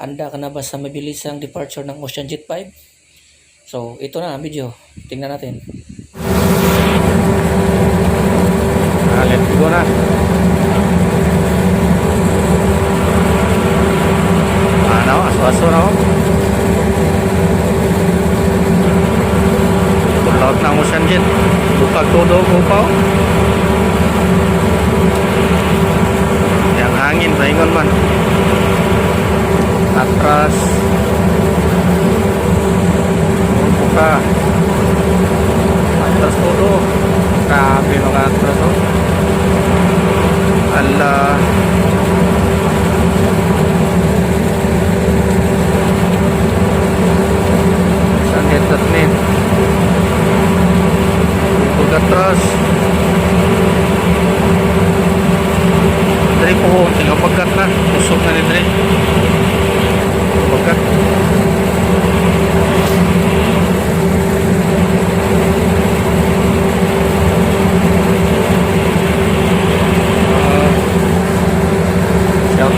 Handa ka na ba sa mabilisang departure ng Ocean Jet 5? So, ito na ang video. Tingnan natin. Ah, let's go na. Ano, aso-aso na ako. Tulog na mo siyan jet. Bukag todo ko pa oh. Yang hangin, pahingon man. Atras. Buka. Atras todo. Grabe mga atras oh. Ala. Saan ito ni? Buka atras. Dari po, tinggal pagkat na. Usok na ni Dari. Pagkat.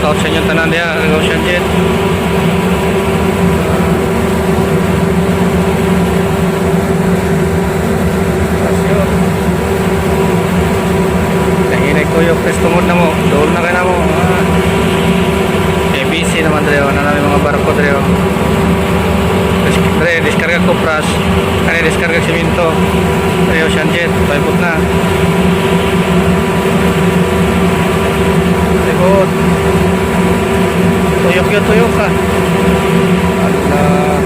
Ah, Sa inyong tanan diya, ang Ocean Jet. Nahinay ko yung tungod na mo. Doon na kayo na mo. Ah. Eh, busy naman Dreo. Na namin mga barko Dreo. Dis- Dre, diskarga kopras. Kani diskarga siminto. Dre, Ocean Jet. Paipot na. Likod. Tuyok yun, tuyok ka. Allah.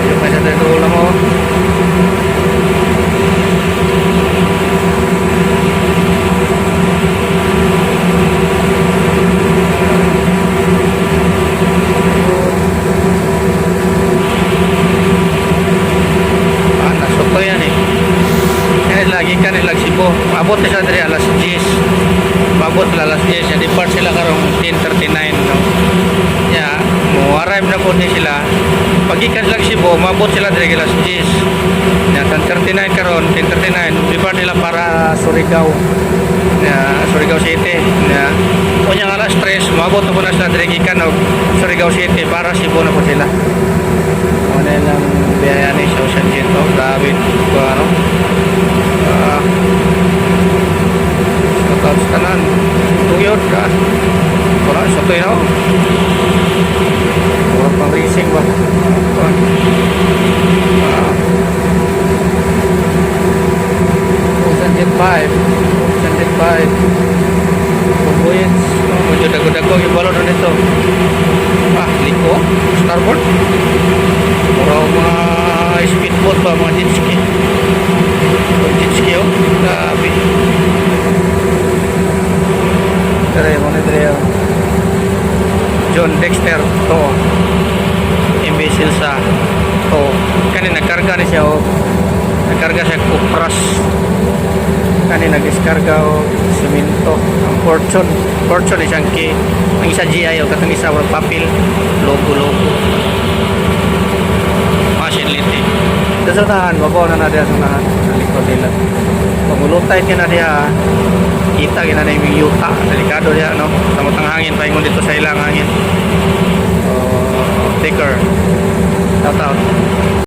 Tuyok na siya dito ulam mo. Ah, nasuko yan eh. Kaya lagi ka nilag Cebu. Maabot na siya diri alas 10. Maabot na alas 10. Siya depart sila karong 10.39. No? Ya, mo arrive na po ni sila. Pagikan lang Cebu, maabot sila diri alas 10. Ya, 10.39 karon 10.39. Depart nila para Surigao. Ya, Surigao City. Ya. Kunya alas 3, maabot na po na sila diri gikan og Surigao City para Cebu na po sila. Ano lang biyaya ni sa Ocean Jet. Oh, grabe. Ito ano. Ah. Shout out sa tanan. Tuyod ka. Wala, sa tuyo. Wala pang racing ba? Ah. Ah. Ocean Jet 5. Ocean Jet 5. Pumbuits. Oh, medyo dago-dago yung balon na nito. Ah, liko. Starboard. Mura mga speedboat ba, mga jet ski. Jet ski, oh. Grabe. Tara, mo na tara. John Dexter, to. Imbecile sa to. Kani nagkarga ni siya, oh. Nagkarga siya kupras. Kani nag-diskarga, oh. Simento. Ang fortune. Fortune isang ki. Ang isa GI, oh. Katang isa, papel. Logo-logo. Facility. Sa sunahan, mabaw na na diya sa sunahan. Sa likod nila. Pangulutay ka na diya. Kita ka na yung yuta. Delikado diya, no? Samot ang hangin. Pahingon dito sa ilang hangin. Uh, ticker. Shout out.